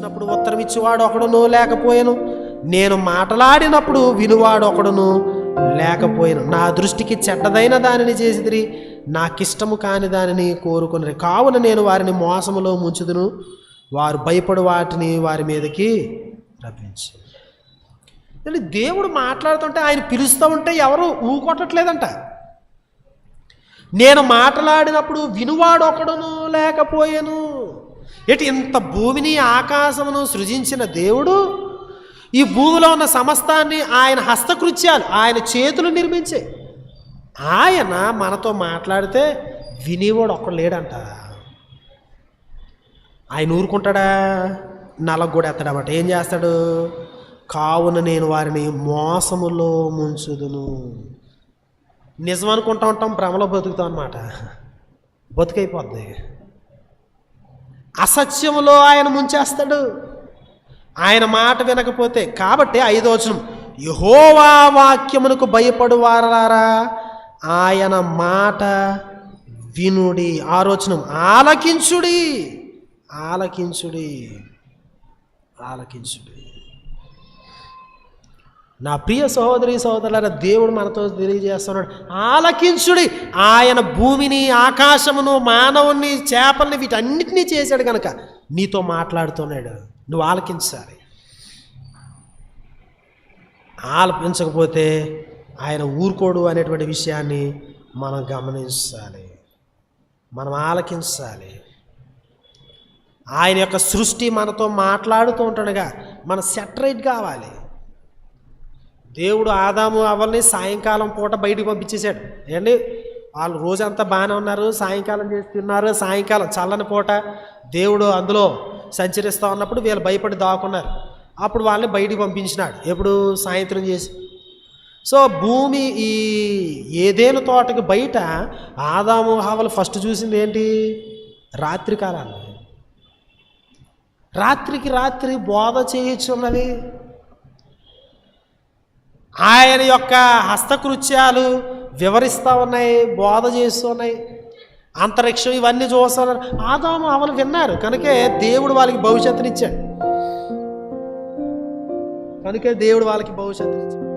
పిలిచినప్పుడు ఉత్తరం ఇచ్చేవాడు ఒకడును లేకపోయాను. నేను మాట్లాడినప్పుడు వినువాడు ఒకడును లేకపోయాను. నా దృష్టికి చెడ్డదైన దానిని చేసిదిరి నాకిష్టము కాని దానిని కోరుకుని కావున నేను వారిని మోసములో ముంచుదును. వారు భయపడు వాటిని వారి మీదకి రప్పించు. అంటే దేవుడు మాట్లాడుతుంటే ఆయన పిలుస్తూ ఉంటే ఎవరు ఊకొట్టట్లేదంట. నేను మాట్లాడినప్పుడు వినువాడు ఒకడును లేకపోయాను. ఎటు ఇంత భూమిని ఆకాశమును సృజించిన దేవుడు? ఈ భూమిలో ఉన్న సమస్తాన్ని ఆయన హస్తకృత్యాలు ఆయన చేతులు నిర్మించే. ఆయన మనతో మాట్లాడితే వినేవాడు ఒక్కడు లేడంట. ఆయన ఊరుకుంటాడా? నలకు కూడా ఎత్తడమాట ఏం చేస్తాడు? కావున నేను వారిని మోసములో ముంచుదును. నిజం అనుకుంటా ఉంటాం భ్రమలో బతుకుతాం అనమాట బతుకైపోద్ది. అసత్యములో ఆయన ముంచేస్తాడు. ఆయన మాట వినకపోతే కాబట్టి ఐదో వచనం యహోవా వాక్యమునకు భయపడు వారారా ఆయన మాట వినుడి. ఆలోచనం ఆలకించుడి. ఆలకించుడి. ఆలకించుడి. నా ప్రియ సహోదరి సహోదరుల దేవుడు మనతో తెలియజేస్తున్నాడు. ఆలకించుడి. ఆయన భూమిని ఆకాశమును మానవుని చేపల్ని వీటన్నిటినీ చేశాడు కనుక నీతో మాట్లాడుతున్నాడు. నువ్వు ఆలకించాలి ఆలపించకపోతే ఆయన ఊరుకోడు అనేటువంటి విషయాన్ని మనం గమనించాలి మనం ఆలకించాలి ఆయన యొక్క సృష్టి మనతో మాట్లాడుతూ ఉంటుండగా మన సెటరేట్ కావాలి. దేవుడు ఆదాము అవల్ని సాయంకాలం పూట బయటికి పంపించేశాడు. ఏంటి? వాళ్ళు రోజంతా బాగానే ఉన్నారు సాయంకాలం చేస్తున్నారు సాయంకాలం చల్లని పూట దేవుడు అందులో సంచరిస్తూ ఉన్నప్పుడు వీళ్ళు భయపడి దాక్కున్నారు. అప్పుడు వాళ్ళని బయటికి పంపించినాడు. ఎప్పుడు? సాయంత్రం చేసి. సో భూమి ఈ ఏదేను తోటకి బయట ఆదాము హావలు ఫస్ట్ చూసింది ఏంటి? రాత్రి కాలాన్ని. రాత్రికి రాత్రి బోధ చేయొచ్చున్నది ఆయన యొక్క హస్తకృత్యాలు వివరిస్తూ ఉన్నాయి బోధ చేస్తున్నాయి అంతరిక్షం ఇవన్నీ చూస్తున్నారు ఆదాము అవలు విన్నారు. కనుకే దేవుడు వాళ్ళకి భవిష్యత్తునిచ్చాడు. కనుకే దేవుడు వాళ్ళకి భవిష్యత్తునిచ్చాడు.